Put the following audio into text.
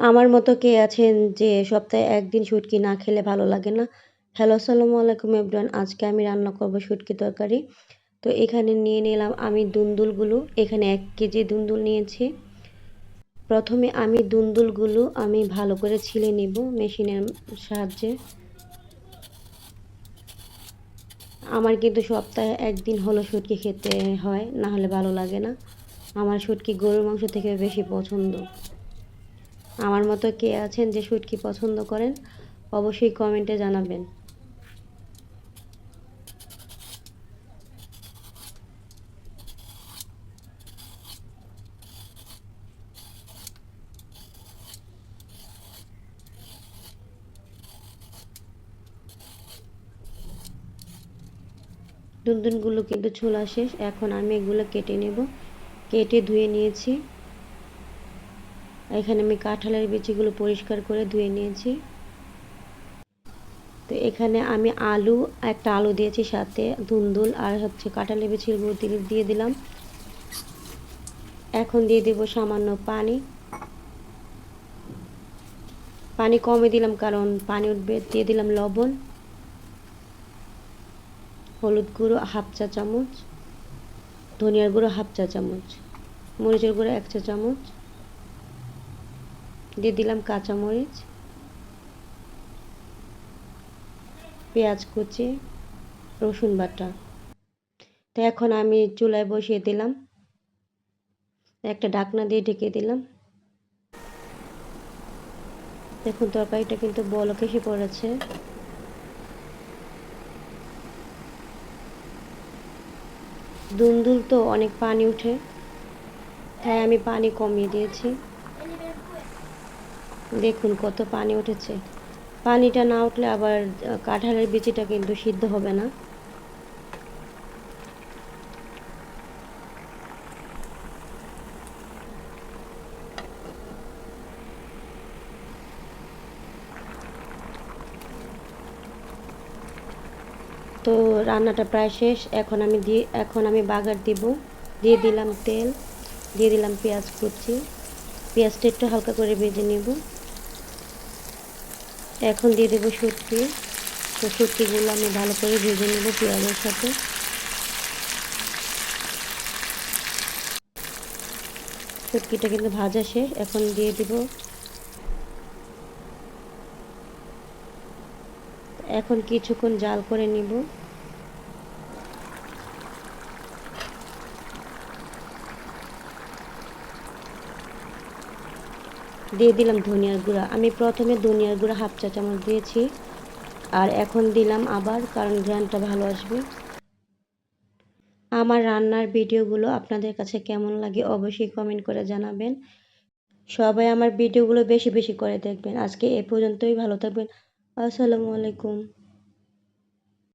আমার মতো কে আছেন যে সপ্তাহে একদিন শুটকি না খেলে ভালো লাগে না? হ্যালো, আসসালামু আলাইকুম এভরিওয়ান। আজকে আমি রান্না করব শুটকি তরকারি। তো এখানে নিয়ে নিলাম আমি দুন্দুলগুলো। এখানে এক কেজি দুন্দুল নিয়েছি। প্রথমে আমি দুন্দুলগুলো আমি ভালো করে ছিলে নিব মেশিনের সাহায্যে। আমার কিন্তু সপ্তাহে একদিন হলো শুটকি খেতে হয়, না হলে ভালো লাগে না। আমার শুটকি গরুর মাংস থেকে বেশি পছন্দ। আমার মতো কে আছেন যে শুটকি পছন্দ করেন, অবশ্যই কমেন্টে জানাবেন। দুন দুনদুনগুলো কিন্তু ছোলা শেষ এখন আমি এগুলো কেটে নেব। কেটে ধুয়ে নিয়েছি। এখানে আমি কাঁঠালের বিচিগুলো পরিষ্কার করে ধুয়ে নিয়েছি। তো এখানে আমি আলু, একটা আলু দিয়েছি সাথে ধুন্দুল আর হচ্ছে কাঁঠালের বিচিগুলো দিয়ে দিলাম। এখন দিয়ে দেব সামান্য পানি। পানি কমে দিলাম কারণ পানি উঠবে, দিয়ে দিলাম লবণ, হলুদ গুঁড়ো হাফ চা চামচ, ধনিয়ার গুঁড়ো হাফ চা চামচ, মরিচের গুঁড়ো এক চা চামচ দিয়ে দিলাম কাঁচামরিচ, পেঁয়াজ কুচি, রসুন বাটা। তো এখন আমি চুলায় বসিয়ে দিলাম। একটা ঢাকনা দিয়ে ঢেকে দিলাম। দেখুন, তরকারিটা কিন্তু বলক এসে পড়েছে। দুন্দুল তো অনেক পানি উঠে, তাই আমি পানি কমিয়ে দিয়েছি। দেখুন কত পানি উঠেছে। পানিটা না উঠলে আবার কাঁঠালের বিচিটা কিন্তু সিদ্ধ হবে না। তো রান্নাটা প্রায় শেষ। এখন আমি দিয়ে এখন আমি বাগার দিব। দিয়ে দিলাম তেল, দিয়ে দিলাম পেঁয়াজ কুচি। পেঁয়াজটা একটু হালকা করে ভেজে নেব। এখন দিয়ে দেবো শুটকি তো শুটকিগুলো আমি ভালো করে ভেজে নেব পেঁয়াজের সাথে। শুটকিটা কিন্তু ভাজা সে এখন দিয়ে দিব। এখন কিছুক্ষণ জাল করে নিব। দিয়ে দিলাম ধনিয়ার গুঁড়া। আমি প্রথমে ধনিয়ার গুঁড়া হাফ চা চামচ দিয়েছি। আর এখন দিলাম আবার, কারণ গ্রানটা ভালো আসবে। আমার রান্নার ভিডিওগুলো আপনাদের কাছে কেমন লাগে অবশ্যই কমেন্ট করে জানাবেন। সবাই আমার ভিডিওগুলো বেশি বেশি করে দেখবেন। আজকে এ পর্যন্তই, ভালো থাকবেন। আসসালামু আলাইকুম।